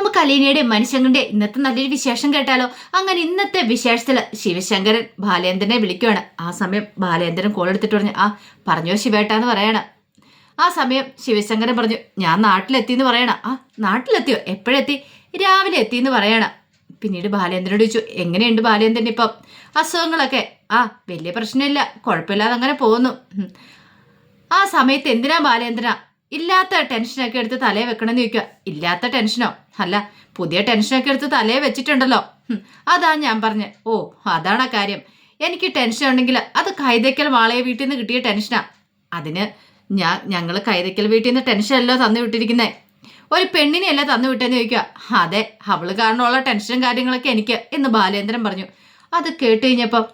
നമുക്ക് അലീനയുടെ മനുഷ്യങ്ങളുടെ ഇന്നത്തെ നല്ലൊരു വിശേഷം കേട്ടാലോ? അങ്ങനെ ഇന്നത്തെ വിശേഷത്തിൽ ശിവശങ്കരൻ ബാലേന്ദ്രനെ വിളിക്കുകയാണ് ആ സമയം ബാലേന്ദ്രൻ കോൾ എടുത്തിട്ട് പറഞ്ഞു ആ പറഞ്ഞോ ശിവേട്ടാന്ന് പറയണം. ആ സമയം ശിവശങ്കരൻ പറഞ്ഞു ഞാൻ നാട്ടിലെത്തി എന്ന് പറയണം. ആ നാട്ടിലെത്തിയോ? എപ്പോഴെത്തി? രാവിലെ എത്തി എന്ന് പറയണം. പിന്നീട് ബാലേന്ദ്രനോട് ചോദിച്ചു എങ്ങനെയുണ്ട് ബാലേന്ദ്രൻ ഇപ്പം? അസുഖങ്ങളൊക്കെ? ആ വലിയ പ്രശ്നമില്ല കുഴപ്പമില്ലാതെ അങ്ങനെ പോകുന്നു. ആ സമയത്ത് എന്തിനാ ബാലേന്ദ്ര ഇല്ലാത്ത ടെൻഷനൊക്കെ എടുത്ത് തലേ വെക്കണമെന്ന് ചോദിക്കുക. ഇല്ലാത്ത ടെൻഷനോ അല്ല പുതിയ ടെൻഷനൊക്കെ എടുത്ത് തലേ വെച്ചിട്ടുണ്ടല്ലോ. അതാ ഞാൻ പറഞ്ഞ. ഓ അതാണ് കാര്യം. എനിക്ക് ടെൻഷൻ ഉണ്ടെങ്കിൽ അത് കൈതയ്ക്കൽ വാളയെ വീട്ടിൽ നിന്ന് കിട്ടിയ ടെൻഷനാ അതിന് ഞാൻ ഞങ്ങൾ കൈതയ്ക്കൽ വീട്ടിൽ നിന്ന് ടെൻഷനല്ലോ തന്നു വിട്ടിരിക്കുന്നത് ഒരു പെണ്ണിനെയല്ല തന്നു വിട്ടെന്ന് ചോദിക്കുക. അതെ അവൾ കാരണമുള്ള ടെൻഷനും കാര്യങ്ങളൊക്കെ എനിക്ക് എന്ന് ബാലേന്ദ്രൻ പറഞ്ഞു. അത് കേട്ട് കഴിഞ്ഞപ്പം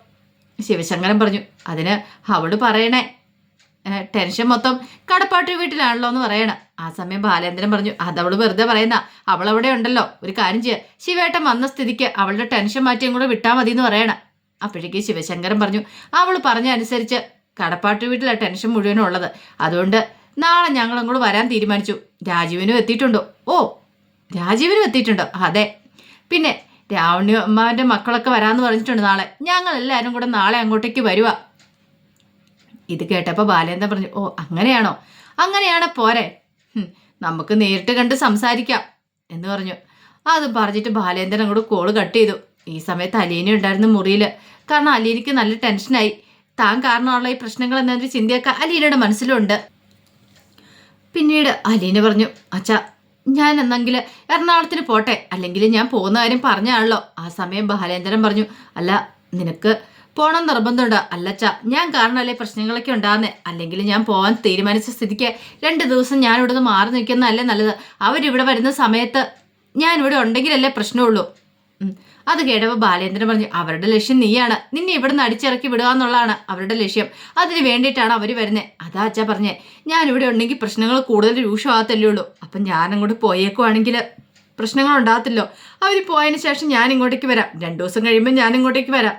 ശിവശങ്കരൻ പറഞ്ഞു അതിന് അവൾ പറയണേ ടെൻഷൻ മൊത്തം കടപ്പാട്ട് വീട്ടിലാണല്ലോ എന്ന് പറയണം. ആ സമയം ബാലേന്ദ്രൻ പറഞ്ഞു അതവൾ വെറുതെ പറയുന്ന അവളവിടെ ഉണ്ടല്ലോ ഒരു കാര്യം ചെയ്യുക ശിവേട്ടൻ വന്ന സ്ഥിതിക്ക് അവളുടെ ടെൻഷൻ മാറ്റിയും കൂടെ വിട്ടാൽ മതി എന്ന് പറയണം. അപ്പോഴേക്ക് ശിവശങ്കരൻ പറഞ്ഞു അവൾ പറഞ്ഞ അനുസരിച്ച് കടപ്പാട്ട് വീട്ടിലാണ് ടെൻഷൻ മുഴുവനും ഉള്ളത്. അതുകൊണ്ട് നാളെ ഞങ്ങൾ അങ്ങോട്ട് വരാൻ തീരുമാനിച്ചു. രാജീവിനും എത്തിയിട്ടുണ്ടോ. ഓ രാജീവിനും എത്തിയിട്ടുണ്ടോ. അതെ. പിന്നെ രാവണി അമ്മാവിന്റെ മക്കളൊക്കെ വരാമെന്ന് പറഞ്ഞിട്ടുണ്ട് നാളെ. ഞങ്ങൾ എല്ലാവരും കൂടെ നാളെ അങ്ങോട്ടേക്ക് വരുക ഇത് കേട്ടപ്പോൾ ബാലേന്ദ്രൻ പറഞ്ഞു? ഓ അങ്ങനെയാണോ? അങ്ങനെയാണോ പോരെ. നമുക്ക് നേരിട്ട് കണ്ട് സംസാരിക്കാം എന്ന് പറഞ്ഞു. അത് പറഞ്ഞിട്ട് ബാലേന്ദ്രൻ അങ്ങോട്ട് കോൾ കട്ട് ചെയ്തു. ഈ സമയത്ത് അലീന ഉണ്ടായിരുന്നു മുറിയിൽ കാരണം അലീനയ്ക്ക് നല്ല ടെൻഷനായി. താൻ കാരണമുള്ള ഈ പ്രശ്നങ്ങൾ എന്നൊരു ചിന്തയൊക്കെ അലീനയുടെ മനസ്സിലുണ്ട്. പിന്നീട് അലീന പറഞ്ഞു അച്ഛാ ഞാൻ എന്നെങ്കിൽ എറണാകുളത്തിന് പോട്ടെ. അല്ലെങ്കിൽ ഞാൻ പോകുന്ന കാര്യം പറഞ്ഞാണല്ലോ. ആ സമയം ബാലേന്ദ്രൻ പറഞ്ഞു അല്ല നിനക്ക് പോണം നിർബന്ധമുണ്ട്. അല്ലച്ച ഞാൻ കാരണമല്ലേ പ്രശ്നങ്ങളൊക്കെ ഉണ്ടാകുന്നേ അല്ലെങ്കിൽ ഞാൻ പോകാൻ തീരുമാനിച്ച സ്ഥിതിക്ക് രണ്ട് ദിവസം ഞാൻ ഇവിടുന്ന് മാറി നിൽക്കുന്നതല്ലേ നല്ലത്. അവരിവിടെ വരുന്ന സമയത്ത് ഞാൻ ഇവിടെ ഉണ്ടെങ്കിലല്ലേ പ്രശ്നമുള്ളൂ. അത് കേട്ടപ്പോൾ ബാലേന്ദ്രൻ പറഞ്ഞു അവരുടെ ലക്ഷ്യം നീയാണ്. നിന്നെ ഇവിടുന്ന് അടിച്ചിറക്കി വിടുക എന്നുള്ളതാണ് അവരുടെ ലക്ഷ്യം. അതിന് വേണ്ടിയിട്ടാണ് അവർ വരുന്നത് അതാ അച്ഛ പറഞ്ഞേ. ഞാൻ ഇവിടെ ഉണ്ടെങ്കിൽ പ്രശ്നങ്ങൾ കൂടുതൽ രൂക്ഷമാകത്തല്ലേ ഉള്ളൂ. അപ്പം ഞാൻ അങ്ങോട്ട് പോയേക്കുവാണെങ്കിൽ പ്രശ്നങ്ങൾ ഉണ്ടാകത്തില്ലോ. അവർ പോയതിന് ശേഷം ഞാൻ ഇങ്ങോട്ടേക്ക് വരാം. രണ്ടു ദിവസം കഴിയുമ്പോൾ ഞാൻ ഇങ്ങോട്ടേക്ക് വരാം.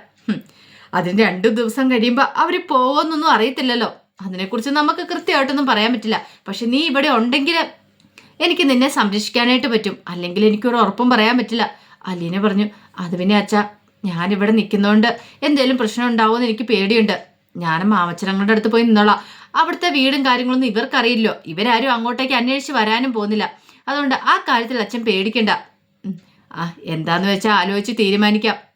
അതിന് രണ്ടു ദിവസം കഴിയുമ്പോൾ അവർ പോകുമെന്നൊന്നും അറിയത്തില്ലല്ലോ. അതിനെക്കുറിച്ച് നമുക്ക് കൃത്യമായിട്ടൊന്നും പറയാൻ പറ്റില്ല. പക്ഷെ നീ ഇവിടെ ഉണ്ടെങ്കിൽ എനിക്ക് നിന്നെ സംരക്ഷിക്കാനായിട്ട് പറ്റും. അല്ലെങ്കിൽ എനിക്കൊരു ഉറപ്പും പറയാൻ പറ്റില്ല. അലീന പറഞ്ഞു അത് പിന്നെ അച്ഛാ ഞാനിവിടെ നിൽക്കുന്നതുകൊണ്ട് എന്തേലും പ്രശ്നം ഉണ്ടാവുമെന്ന് എനിക്ക് പേടിയുണ്ട്. ഞാൻ മാമച്ചനങ്ങളുടെ അടുത്ത് പോയി നിന്നോളാം. അവിടുത്തെ വീടും കാര്യങ്ങളൊന്നും ഇവർക്കറിയില്ലോ. ഇവരാരും അങ്ങോട്ടേക്ക് അന്വേഷിച്ച് വരാനും പോകുന്നില്ല. അതുകൊണ്ട് ആ കാര്യത്തിൽ അച്ഛൻ പേടിക്കണ്ട. ആ എന്താന്ന് വെച്ചാൽ ആലോചിച്ച് തീരുമാനിക്കാം.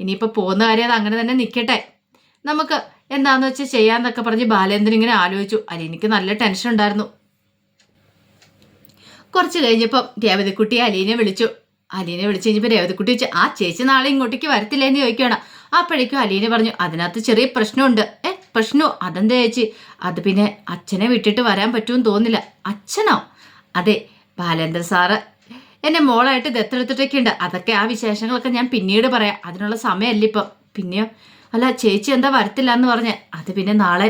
ഇനിയിപ്പോൾ പോകുന്ന കാര്യം അത് അങ്ങനെ തന്നെ നിൽക്കട്ടെ നമുക്ക് എന്താന്ന് വെച്ചാൽ ചെയ്യാന്നൊക്കെ പറഞ്ഞ് ബാലേന്ദ്രൻ ഇങ്ങനെ ആലോചിച്ചു. അലീനയ്ക്ക് നല്ല ടെൻഷൻ ഉണ്ടായിരുന്നു. കുറച്ച് കഴിഞ്ഞപ്പം രേവതിക്കുട്ടിയെ അലീനെ വിളിച്ചു. അലീനെ വിളിച്ചു കഴിഞ്ഞപ്പോൾ രേവതിക്കുട്ടി വെച്ചു ആ ചേച്ചി നാളെ ഇങ്ങോട്ടേക്ക് വരത്തില്ല എന്ന് ചോദിക്കുകയാണ്. അപ്പോഴേക്കും അലീനെ പറഞ്ഞു അതിനകത്ത് ചെറിയ പ്രശ്നമുണ്ട്. ഏ പ്രശ്നമോ അതെന്താ ചേച്ചി? അത് പിന്നെ അച്ഛനെ വിട്ടിട്ട് വരാൻ പറ്റുമെന്ന് തോന്നില്ല അച്ഛനോ? അതെ ബാലേന്ദ്ര സാറ് എന്നെ മോളായിട്ട് ദത്തെടുത്തിട്ടൊക്കെ ഉണ്ട് അതൊക്കെ ആ വിശേഷങ്ങളൊക്കെ ഞാൻ പിന്നീട് പറയാം. അതിനുള്ള സമയമല്ല ഇപ്പം. പിന്നെയോ? അല്ല ചേച്ചി എന്താ വരത്തില്ല എന്ന് പറഞ്ഞ്. അത് പിന്നെ നാളെ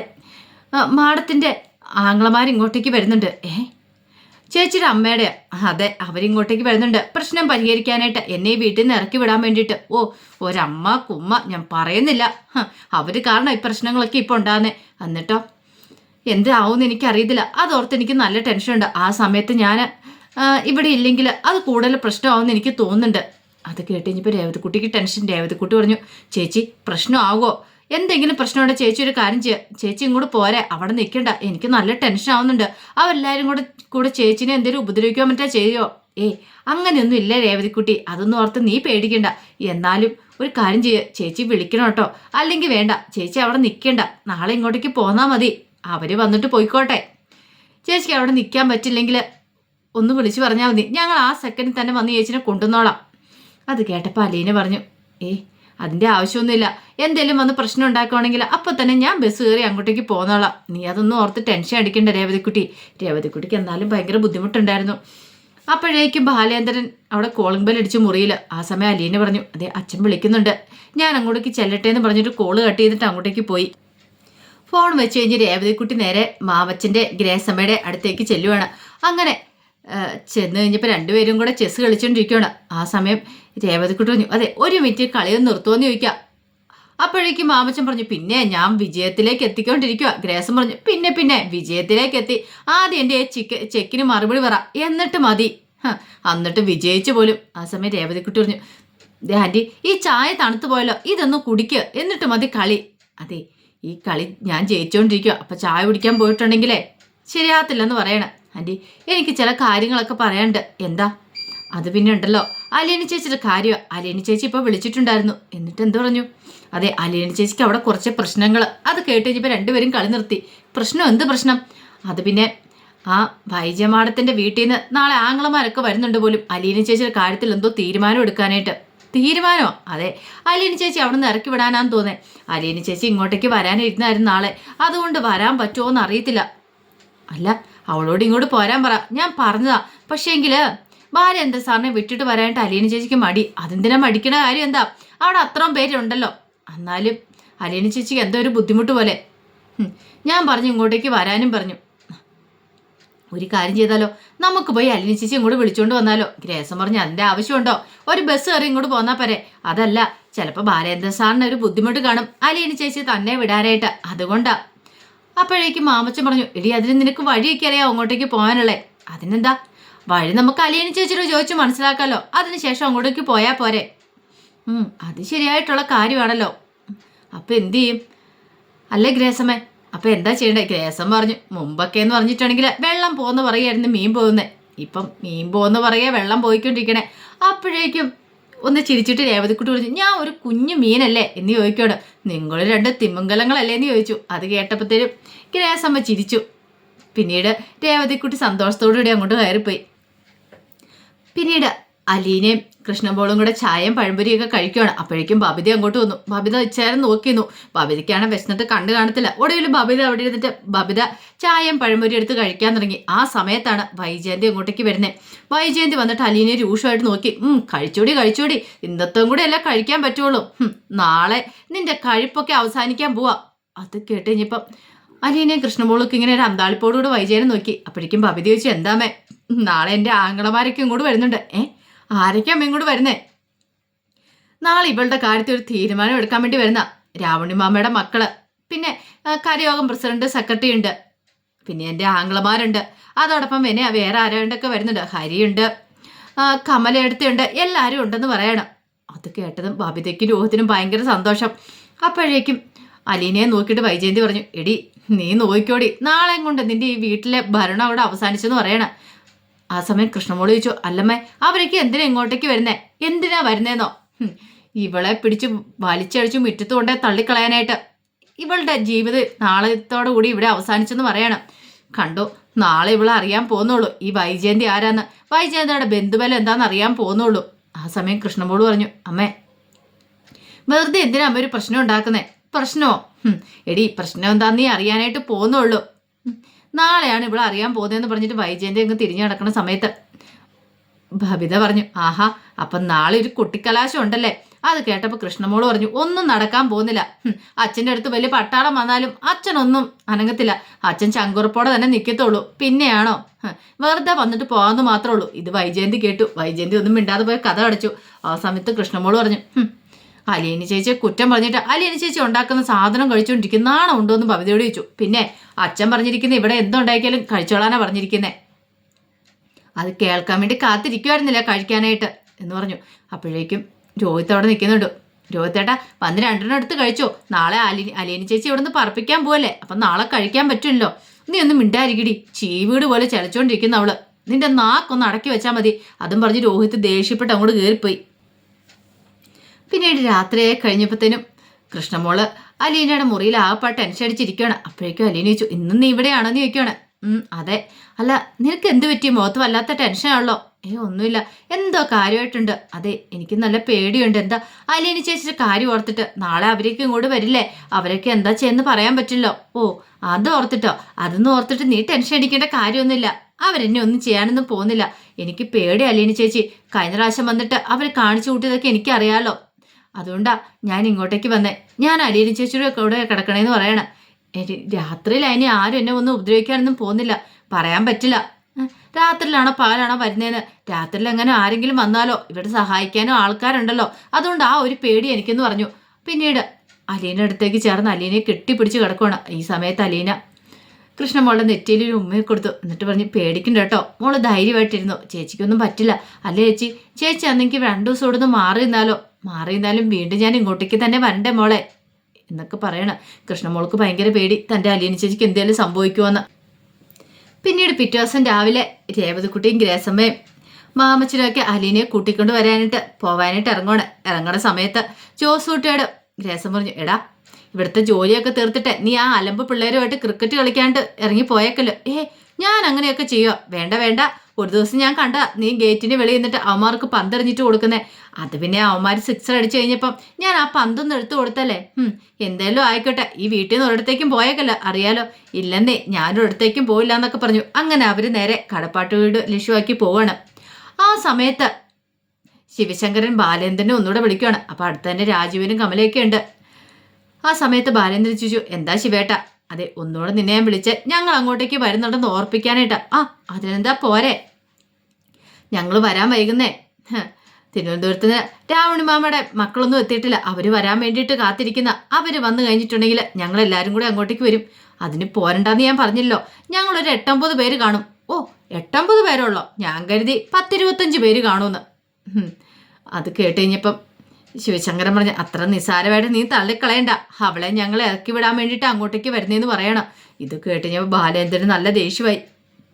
മാഡത്തിന്റെ ആങ്ങളമാർ ഇങ്ങോട്ടേക്ക് വരുന്നുണ്ട്. ഏ? ചേച്ചിയുടെ അമ്മയുടെ അതെ അവരിങ്ങോട്ടേക്ക് വരുന്നുണ്ട്. പ്രശ്നം പരിഹരിക്കാനായിട്ട് എന്നെ ഈ വീട്ടിൽ നിന്ന് ഇറക്കി വിടാൻ വേണ്ടിയിട്ട്. ഓ ഒരമ്മ കുമ്മ ഞാൻ പറയുന്നില്ല. അവർ കാരണം ഈ പ്രശ്നങ്ങളൊക്കെ ഇപ്പോൾ ഉണ്ടാകുന്നേ എന്നിട്ടോ? എന്താവും എനിക്കറിയത്തില്ല. അതോർത്ത് എനിക്ക് നല്ല ടെൻഷനുണ്ട്. ആ സമയത്ത് ഞാൻ ഇവിടെ ഇല്ലെങ്കിൽ അത് കൂടുതൽ പ്രശ്നമാവുമെന്ന് എനിക്ക് തോന്നുന്നുണ്ട്. അത് കേട്ട് കഴിഞ്ഞപ്പോൾ രേവതിക്കുട്ടിക്ക് ടെൻഷൻ രേവതിക്കുട്ടി പറഞ്ഞു ചേച്ചി പ്രശ്നമാകുമോ എന്തെങ്കിലും പ്രശ്നമുണ്ട് ചേച്ചി ഒരു കാര്യം ചെയ്യുക ചേച്ചി ഇങ്ങോട്ട് പോരെ. അവിടെ നിൽക്കണ്ട. എനിക്ക് നല്ല ടെൻഷൻ ആവുന്നുണ്ട്. അവരെല്ലാവരും കൂടെ കൂടെ ചേച്ചിനെ എന്തെങ്കിലും ഉപദ്രവിക്കാൻ പറ്റാ ചെയ്യോ ഏ അങ്ങനെയൊന്നും ഇല്ല രേവതിക്കുട്ടി. അതൊന്നും ഓർത്ത് നീ പേടിക്കണ്ട. എന്നാലും ഒരു കാര്യം ചെയ്യുക ചേച്ചി വിളിക്കണം കേട്ടോ. അല്ലെങ്കിൽ വേണ്ട. ചേച്ചി അവിടെ നിൽക്കണ്ട. നാളെ ഇങ്ങോട്ടേക്ക് പോന്നാൽ മതി. അവർ വന്നിട്ട് പോയിക്കോട്ടെ. ചേച്ചിക്ക് അവിടെ നിൽക്കാൻ പറ്റില്ലെങ്കിൽ ഒന്ന് വിളിച്ചു പറഞ്ഞാൽ മതി. ഞങ്ങൾ ആ സെക്കൻഡിൽ തന്നെ വന്ന് ചേച്ചിനെ കൊണ്ടുവന്നോളാം. അത് കേട്ടപ്പോൾ അലീന പറഞ്ഞു ഏ അതിന്റെ ആവശ്യമൊന്നുമില്ല. എന്തെങ്കിലും വന്ന് പ്രശ്നം ഉണ്ടാക്കുവാണെങ്കിൽ അപ്പം തന്നെ ഞാൻ ബസ് കയറി അങ്ങോട്ടേക്ക് പോന്നോളാം. നീ അതൊന്നും ഓർത്ത് ടെൻഷൻ അടിക്കേണ്ട രേവതിക്കുട്ടി. രേവതിക്കുട്ടിക്ക് എന്നാലും ഭയങ്കര ബുദ്ധിമുട്ടുണ്ടായിരുന്നു. അപ്പോഴേക്കും ബാലേന്ദ്രൻ അവിടെ കോളിംഗ് ബെൽ അടിച്ച് മുറിയിൽ ആ സമയം അലീന പറഞ്ഞു അതെ അച്ഛൻ വിളിക്കുന്നുണ്ട്. ഞാൻ അങ്ങോട്ടേക്ക് ചെല്ലട്ടെ എന്ന് പറഞ്ഞിട്ട് കോൾ കട്ട് ചെയ്തിട്ട് അങ്ങോട്ടേക്ക് പോയി. ഫോൺ വെച്ച് കഴിഞ്ഞ് രേവതിക്കുട്ടി നേരെ മാവച്ചന്റെ ഗ്രേസമ്മയുടെ അടുത്തേക്ക് ചെല്ലുവാണ്. അങ്ങനെ ചെന്ന് കഴിഞ്ഞപ്പോൾ രണ്ടുപേരും കൂടെ ചെസ് കളിച്ചുകൊണ്ടിരിക്കുകയാണ് ആ സമയം രേവതിക്കുട്ടി പറഞ്ഞു അതെ ഒരു മിനിറ്റ് കളിയൊന്ന് നിർത്തുമെന്ന് ചോദിക്കാം. അപ്പോഴേക്കും മാമച്ചൻ പറഞ്ഞു പിന്നെ ഞാൻ വിജയത്തിലേക്ക് എത്തിക്കൊണ്ടിരിക്കുക ഗ്രേസം പറഞ്ഞു പിന്നെ പിന്നെ വിജയത്തിലേക്ക് എത്തി. ആദ്യം എന്റെ ചിക്ക് ചെക്കിന് മറുപടി പറ എന്നിട്ട് മതി. എന്നിട്ട് വിജയിച്ചു പോലും. ആ സമയം രേവതിക്കുട്ടി പറഞ്ഞു ദേ ആന്റി ഈ ചായ തണുത്തു പോയല്ലോ ഇതൊന്ന് കുടിക്കുക എന്നിട്ട് മതി കളി. അതെ ഈ കളി ഞാൻ ജയിച്ചുകൊണ്ടിരിക്കുക അപ്പം ചായ കുടിക്കാൻ പോയിട്ടുണ്ടെങ്കിലേ? ശരിയാകത്തില്ലെന്ന് പറയണ. ആന്റി എനിക്ക് ചില കാര്യങ്ങളൊക്കെ പറയാനുണ്ട്. എന്താ? അത് പിന്നെ ഉണ്ടല്ലോ. അലിയനി ചേച്ചിയുടെ കാര്യം അലിയനി ചേച്ചി ഇപ്പോൾ വിളിച്ചിട്ടുണ്ടായിരുന്നു. എന്നിട്ട് എന്ത് പറഞ്ഞു? അതെ അലിയനി ചേച്ചിക്ക് അവിടെ കുറച്ച് പ്രശ്നങ്ങൾ അത് കേട്ട് കഴിഞ്ഞപ്പോൾ രണ്ടുപേരും കളി നിർത്തി. പ്രശ്നം എന്ത് പ്രശ്നം? അത് പിന്നെ ആ വൈജമാടത്തിന്റെ വീട്ടിൽ നിന്ന് നാളെ ആങ്ങളമാരൊക്കെ വരുന്നുണ്ട് പോലും അലീന ചേച്ചിയുടെ കാര്യത്തിൽ എന്തോ തീരുമാനം എടുക്കാനായിട്ട്. തീരുമാനമോ അതെ. അലീന ചേച്ചി അവിടെ നിന്ന് ഇറക്കി വിടാനാന്ന് തോന്നേ. അലീന ചേച്ചി ഇങ്ങോട്ടേക്ക് വരാനിരുന്നായിരുന്നു നാളെ. അതുകൊണ്ട് വരാൻ പറ്റുമോ എന്ന് അറിയത്തില്ല. അല്ല അവളോട് ഇങ്ങോട്ട് പോരാൻ പറ. ഞാൻ പറഞ്ഞതാ. ഭാര്യ എന്നെ സാറിനെ വിട്ടിട്ട് വരാനായിട്ട് അലീന ചേച്ചിക്ക് മടി? അതെന്തിനാ മടിക്കണ കാര്യം എന്താ? അവിടെ അത്രയും പേരുണ്ടല്ലോ. എന്നാലും അലീന ചേച്ചിക്ക് എന്തോ ഒരു ബുദ്ധിമുട്ട് പോലെ. ഞാൻ പറഞ്ഞു ഇങ്ങോട്ടേക്ക് വരാനും പറഞ്ഞു. ഒരു കാര്യം ചെയ്താലോ? നമുക്ക് പോയി അലിനി ചേച്ചി ഇങ്ങോട്ട് വിളിച്ചുകൊണ്ട് വന്നാലോ? ഗ്രേസം പറഞ്ഞു അതിന്റെ ആവശ്യമുണ്ടോ? ഒരു ബസ് കയറി ഇങ്ങോട്ട് പോന്നാ പോരെ? അതല്ല ചിലപ്പോൾ ബാലേന്ദ്ര സാറിന് ഒരു ബുദ്ധിമുട്ട് കാണും. അലിനി ചേച്ചി തന്നെ വിടാനായിട്ട്. അതുകൊണ്ടാ. അപ്പോഴേക്കും മാമച്ചൻ പറഞ്ഞു എടി അതിന് നിനക്ക് വഴിയൊക്കെ അറിയാം അങ്ങോട്ടേക്ക് പോകാനുള്ളേ. അതിനെന്താ? വഴി നമുക്ക് അലിയനി ചേച്ചിയോട് ചോദിച്ച് മനസ്സിലാക്കാമല്ലോ അതിനുശേഷം അങ്ങോട്ടേക്ക് പോയാൽ പോരെ. അത് ശരിയായിട്ടുള്ള കാര്യമാണല്ലോ. അപ്പം എന്തു ചെയ്യും? അല്ലേ ഗ്രേസമ്മേ അപ്പം എന്താ ചെയ്യേണ്ടത് ഗ്രേസം പറഞ്ഞു മുമ്പൊക്കെ എന്ന് പറഞ്ഞിട്ടുണ്ടെങ്കിൽ വെള്ളം പോകുന്ന പറയുകയായിരുന്നു മീൻ പോകുന്നത് ഇപ്പം മീൻ പോകുന്ന പറയുക വെള്ളം പോയിക്കൊണ്ടിരിക്കണേ. അപ്പോഴേക്കും ഒന്ന് ചിരിച്ചിട്ട് രേവതിക്കുട്ടി പറഞ്ഞു ഞാൻ ഒരു കുഞ്ഞു മീനല്ലേ? എന്ന് ചോദിക്കോട് നിങ്ങൾ രണ്ട് തിമ്മംഗലങ്ങളല്ലേ എന്ന് ചോദിച്ചു. അത് കേട്ടപ്പോഴത്തേനും ഗ്രേസമ്മ ചിരിച്ചു. പിന്നീട് രേവതിക്കുട്ടി സന്തോഷത്തോടുകൂടി അങ്ങോട്ട് കയറിപ്പോയി. പിന്നീട് അലീനയും കൃഷ്ണബോളും കൂടെ ചായയും പഴംപൊരിയൊക്കെ കഴിക്കുകയാണ് അപ്പോഴേക്കും ബബിത അങ്ങോട്ട് വന്നു. ബബിത ഇച്ചേരം നോക്കിയിരുന്നു ബബിതയ്ക്കാണ് വിശന്നിട്ട് കണ്ടു കാണത്തില്ല. ഒടുവിൽ ബബിത അവിടെ ഇരുന്നിട്ട് ബബിത ചായയും പഴംപൊരി എടുത്ത് കഴിക്കാൻ തുടങ്ങി. ആ സമയത്താണ് വൈജയന്തി അങ്ങോട്ടേക്ക് വരുന്നത് വൈജയന്തി വന്നിട്ട് അലീനെ രൂക്ഷമായിട്ട് നോക്കി. കഴിച്ചോടി കഴിച്ചോടി. ഇന്നത്തും കൂടെ അല്ല കഴിക്കാൻ പറ്റുള്ളൂ. നാളെ നിന്റെ കഴിപ്പൊക്കെ അവസാനിക്കാൻ പോവാ. അത് കേട്ട് കഴിഞ്ഞപ്പം അലീനയും കൃഷ്ണമോളൊക്കെ ഇങ്ങനെ ഒരു അന്താളിപ്പോടുകൂടെ വൈജയനെ നോക്കി. അപ്പോഴേക്കും ബബിത ചോദിച്ചു എന്താമേ നാളെ എന്റെ ആങ്ങളമാരൊക്കെ ഇങ്ങോട്ട് വരുന്നുണ്ട്. ഏ? ആരൊക്കെ അമ്മ ഇങ്ങോട്ട് വരുന്നേ? നാളെ ഇവളുടെ കാര്യത്തിൽ ഒരു തീരുമാനം എടുക്കാൻ വേണ്ടി വരുന്ന രാവണി മാമയുടെ മക്കൾ. പിന്നെ കാര്യയോഗം പ്രസിഡന്റ് സെക്രട്ടറി ഉണ്ട്. പിന്നെ എന്റെ ആംഗ്ലമാരുണ്ട്. അതോടൊപ്പം പിന്നെ വേറെ ആരോണ്ടൊക്കെ വരുന്നുണ്ട്. ഹരിയുണ്ട്. കമലയെടുത്തുണ്ട്. എല്ലാവരും ഉണ്ടെന്ന് പറയണം. അത് കേട്ടതും ബബിതയ്ക്കും രോഹത്തിനും ഭയങ്കര സന്തോഷം. അപ്പോഴേക്കും അലീനയെ നോക്കിയിട്ട് വൈജയന്തി പറഞ്ഞു എടി നീ നോക്കിക്കോടി. നാളെ കൊണ്ട് നിന്റെ ഈ വീട്ടിലെ ഭരണം അവിടെ അവസാനിച്ചെന്ന് പറയണം. ആ സമയം കൃഷ്ണമോൾ ചോദിച്ചു അല്ലമ്മേ അവരൊക്കെ എന്തിനാ ഇങ്ങോട്ടേക്ക് വരുന്നേ? എന്തിനാ വരുന്നേന്നോ? ഇവളെ പിടിച്ച് വലിച്ചഴിച്ച് മുറ്റത്ത് കൊണ്ടേ തള്ളിക്കളയാനായിട്ട്. ഇവളുടെ ജീവിതം നാളത്തോടു കൂടി ഇവിടെ അവസാനിച്ചെന്ന് പറയണം. കണ്ടു നാളെ ഇവളെ അറിയാൻ പോകുന്നുള്ളൂ. ഈ വൈജയന്തി ആരാന്ന്? വൈജയന്തിയുടെ ബന്ധുബലം എന്താണെന്ന് അറിയാൻ പോകുന്നുള്ളൂ. ആ സമയം കൃഷ്ണമോൾ പറഞ്ഞു അമ്മേ വെറുതെ എന്തിനാ അമ്മ ഒരു പ്രശ്നം ഉണ്ടാക്കുന്നേ? പ്രശ്നമോ? എടി പ്രശ്നം എന്താന്ന് നീ അറിയാനായിട്ട് പോകുന്നുള്ളൂ. നാളെയാണ് ഇവിടെ അറിയാൻ പോകുന്നതെന്ന് പറഞ്ഞിട്ട് വൈജയന്തി അങ്ങ് തിരിഞ്ഞു നടക്കുന്ന സമയത്ത് ബബിത പറഞ്ഞു ആഹാ അപ്പം നാളെ ഒരു കുട്ടിക്കലാശം ഉണ്ടല്ലേ? അത് കേട്ടപ്പോൾ കൃഷ്ണമോൾ പറഞ്ഞു ഒന്നും നടക്കാൻ പോകുന്നില്ല. അച്ഛന്റെ അടുത്ത് വലിയ പട്ടാളം വന്നാലും അച്ഛനൊന്നും അനങ്ങത്തില്ല. അച്ഛൻ ചങ്കുറപ്പോടെ തന്നെ നിൽക്കത്തുള്ളൂ പിന്നെയാണോ? വെറുതെ വന്നിട്ട് പോകാമെന്ന് മാത്രമേ ഉള്ളൂ. ഇത് വൈജയന്തി കേട്ടു. വൈജയന്തി ഒന്നും മിണ്ടാതെ പോയി കഥ അടച്ചു ആ സമയത്ത് കൃഷ്ണമോൾ പറഞ്ഞു "ഹും, അലിയനി ചേച്ചിയെ കുറ്റം പറഞ്ഞിട്ട് അലിയനി ചേച്ചി ഉണ്ടാക്കുന്ന സാധനം കഴിച്ചുകൊണ്ടിരിക്കുന്ന നാണം ഉണ്ടോ എന്ന് ഭവിതയോട് ചോദിച്ചു. പിന്നെ അച്ഛൻ പറഞ്ഞിരിക്കുന്ന ഇവിടെ എന്തുണ്ടാക്കിയാലും കഴിച്ചോളാനാ പറഞ്ഞിരിക്കുന്നത് അത് കേൾക്കാൻ വേണ്ടി കാത്തിരിക്കുമായിരുന്നില്ല കഴിക്കാനായിട്ട് എന്ന് പറഞ്ഞു. അപ്പോഴേക്കും രോഹിത്ത് അവിടെ നിൽക്കുന്നുണ്ട്. രോഹിത്തേട്ടാ വന്ന് രണ്ടെണ്ണം എടുത്ത് കഴിച്ചോ. നാളെ അലി അലിയനി ചേച്ചി ഇവിടെ നിന്ന് പറപ്പിക്കാൻ പോവല്ലേ? അപ്പം നാളെ കഴിക്കാൻ പറ്റുമല്ലോ. നീ ഒന്ന് മിണ്ടായിരിക്കടി ചീവീട് പോലെ ചലച്ചോണ്ടിരിക്കുന്ന അവൾ. നിന്റെ നാക്കൊന്ന് അടക്കി വെച്ചാൽ മതി. അതും പറഞ്ഞ് രോഹിത്ത് ദേഷ്യപ്പെട്ട് അങ്ങോട്ട് കയറിപ്പോയി പിന്നീട് രാത്രിയായി കഴിഞ്ഞപ്പോഴത്തേനും കൃഷ്ണമോൾ അലീനയുടെ മുറിയിൽ ആ പാട്ട് ടെൻഷൻ അടിച്ചിരിക്കുകയാണ് അപ്പോഴേക്കും അലീന ചോദിച്ചു ഇന്നും നീ ഇവിടെയാണോ എന്ന് ചോദിക്കുകയാണ് അതെ. അല്ല നിനക്ക് എന്ത് പറ്റി? മുഖത്ത് വല്ലാത്ത ടെൻഷനാണല്ലോ ഏ ഒന്നുമില്ല. എന്തോ കാര്യമായിട്ടുണ്ട്. അതെ എനിക്ക് നല്ല പേടിയുണ്ട്. എന്താ? അലീന ചേച്ചിയുടെ കാര്യം ഓർത്തിട്ട് നാളെ അവരേക്ക് ഇങ്ങോട്ട് വരില്ലേ? അവരൊക്കെ എന്താ ചെയ്യുന്ന പറയാൻ പറ്റില്ലോ ഓ അത് ഓർത്തിട്ടോ? അതൊന്നും ഓർത്തിട്ട് നീ ടെൻഷൻ അടിക്കേണ്ട കാര്യമൊന്നുമില്ല. അവരെന്നെ ഒന്നും ചെയ്യാനൊന്നും പോകുന്നില്ല. എനിക്ക് പേടി അലീന ചേച്ചി. കഴിഞ്ഞ പ്രാവശ്യം വന്നിട്ട് അവർ കാണിച്ചു കൂട്ടിയതൊക്കെ എനിക്കറിയാലോ. അതുകൊണ്ടാ ഞാൻ ഇങ്ങോട്ടേക്ക് വന്നേ. ഞാൻ അലീന ചേച്ചിയുടെ കൂടെ കിടക്കണേന്ന് പറയണം. രാത്രിയിൽ അതിനെ ആരും എന്നെ ഒന്നും ഉപദ്രവിക്കാനൊന്നും പോകുന്നില്ല. പറയാൻ പറ്റില്ല. രാത്രിയിലാണോ പകലാണോ വരുന്നതെന്ന് രാത്രിയിൽ എങ്ങനെ ആരെങ്കിലും വന്നാലോ? ഇവിടെ സഹായിക്കാനോ ആൾക്കാരുണ്ടല്ലോ. അതുകൊണ്ട് ആ ഒരു പേടി എനിക്കെന്ന് പറഞ്ഞു. പിന്നീട് അലീനടുത്തേക്ക് ചേർന്ന് അലീനയെ കെട്ടിപ്പിടിച്ച് കിടക്കുവാണ്. ഈ സമയത്ത് അലീന കൃഷ്ണമോളുടെ നെറ്റിയിൽ ഒരു ഉമ്മയെ കൊടുത്തു. എന്നിട്ട് പറഞ്ഞ് പേടിക്കണ്ട കേട്ടോ. മോൾ ധൈര്യമായിട്ടിരുന്നു. ചേച്ചിക്കൊന്നും പറ്റില്ല. അല്ലേ ചേച്ചി? ചേച്ചി അന്നെങ്കിൽ രണ്ടു ദിവസം ഇവിടുന്ന് മാറി നിന്നാലോ? മാറി നിന്നാലും വീണ്ടും ഞാൻ ഇങ്ങോട്ടേക്ക് തന്നെ വരണ്ടേ മോളെ? എന്നൊക്കെ പറയണം. കൃഷ്ണമോൾക്ക് ഭയങ്കര പേടി. തന്റെ അലിയൻ ചേച്ചിക്ക് എന്തെങ്കിലും സംഭവിക്കുമെന്ന് പിന്നീട് പിറ്റേ ദിവസം രാവിലെ രേവതിക്കുട്ടിയും ഗ്രേസമ്മയും മാമച്ചനൊക്കെ അലീനയെ കൂട്ടിക്കൊണ്ട് വരാനായിട്ട് പോവാനായിട്ട് ഇറങ്ങണേ ഇറങ്ങണ സമയത്ത് ജോസൂട്ടിയോട് ഗ്രേസം പറഞ്ഞു എടാ ഇവിടുത്തെ ജോലിയൊക്കെ തീർത്തിട്ട്. നീ ആ അലമ്പ് പിള്ളേരുമായിട്ട് ക്രിക്കറ്റ് കളിക്കാണ്ട് ഇറങ്ങി പോയേക്കല്ലോ. ഏ ഞാൻ അങ്ങനെയൊക്കെ ചെയ്യുക വേണ്ട വേണ്ട. ഒരു ദിവസം ഞാൻ കണ്ട നീ ഗേറ്റിന് വെളി നിന്നിട്ട് അവന്മാർക്ക് പന്തെറിഞ്ഞിട്ട് കൊടുക്കുന്നേ. അത് പിന്നെ അവന്മാർ സിക്സർ അടിച്ചു കഴിഞ്ഞപ്പം ഞാൻ ആ പന്തൊന്നും എടുത്തു കൊടുത്തല്ലേ? എന്തേലും ആയിക്കോട്ടെ. ഈ വീട്ടിൽ നിന്ന് ഒരിടത്തേക്കും പോയേക്കല്ലോ. അറിയാലോ. ഇല്ലെന്നേ ഞാനൊരിടത്തേക്കും പോയില്ല എന്നൊക്കെ പറഞ്ഞു. അങ്ങനെ അവർ നേരെ കടപ്പാട്ട് വീട് ലക്ഷ്യമാക്കി പോവാണ്. ആ സമയത്ത് ശിവശങ്കരൻ ബാലേന്ദ്രനെ ഒന്നുകൂടെ വിളിക്കുകയാണ് അപ്പോൾ അടുത്ത് തന്നെ രാജീവനും കമലയൊക്കെ ഉണ്ട്. ആ സമയത്ത് ബാലേന്ദ്രൻ ചോദിച്ചു എന്താ ശിവേട്ട? അതെ ഒന്നുകൂടെ നിന്നെ ഞാൻ വിളിച്ച് ഞങ്ങൾ അങ്ങോട്ടേക്ക് വരുന്നുണ്ടെന്ന് ഓർപ്പിക്കാനായിട്ടാ. ആ അതിനെന്താ പോരെ? ഞങ്ങൾ വരാൻ വൈകുന്നേ. തിരുവനന്തപുരത്ത് നിന്ന് രാവണി മക്കളൊന്നും എത്തിയിട്ടില്ല. അവർ വരാൻ വേണ്ടിയിട്ട് കാത്തിരിക്കുന്ന. അവർ വന്നു കഴിഞ്ഞിട്ടുണ്ടെങ്കിൽ ഞങ്ങൾ എല്ലാവരും കൂടെ അങ്ങോട്ടേക്ക് വരും. അതിന് പോരണ്ടെന്ന് ഞാൻ പറഞ്ഞല്ലോ. ഞങ്ങളൊരു എട്ടൊമ്പത് പേര് കാണും. ഓ എട്ടൊമ്പത് പേരുള്ളോ ഞാൻ കരുതി പത്തിരുപത്തഞ്ച് പേര് കാണുമെന്ന്. അത് കേട്ട് കഴിഞ്ഞപ്പം ശിവശങ്കരൻ പറഞ്ഞ അത്ര നിസ്സാരമായിട്ട് നീ തള്ളിക്കളയണ്ട. അവളെ ഞങ്ങൾ ഇറക്കി വിടാൻ വേണ്ടിയിട്ട് അങ്ങോട്ടേക്ക് വരുന്നതെന്ന് പറയണം. ഇത് കേട്ട് ഞാൻ ബാലേന്ദ്രൻ നല്ല ദേഷ്യമായി.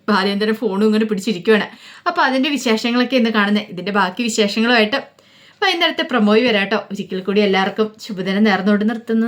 ബാലേന്ദ്രൻ ഫോണും ഇങ്ങനെ പിടിച്ചിരിക്കുവാണ്. അപ്പോൾ അതിന്റെ വിശേഷങ്ങളൊക്കെ ഇന്ന് കാണുന്നത് ഇതിന്റെ ബാക്കി വിശേഷങ്ങളുമായിട്ട് വൈകുന്നേരത്തെ പ്രമോയി വരാട്ടോ. ഒരിക്കൽ കൂടി എല്ലാവർക്കും ശുഭദിനം നേർന്നുകൊണ്ട് നിർത്തുന്നു.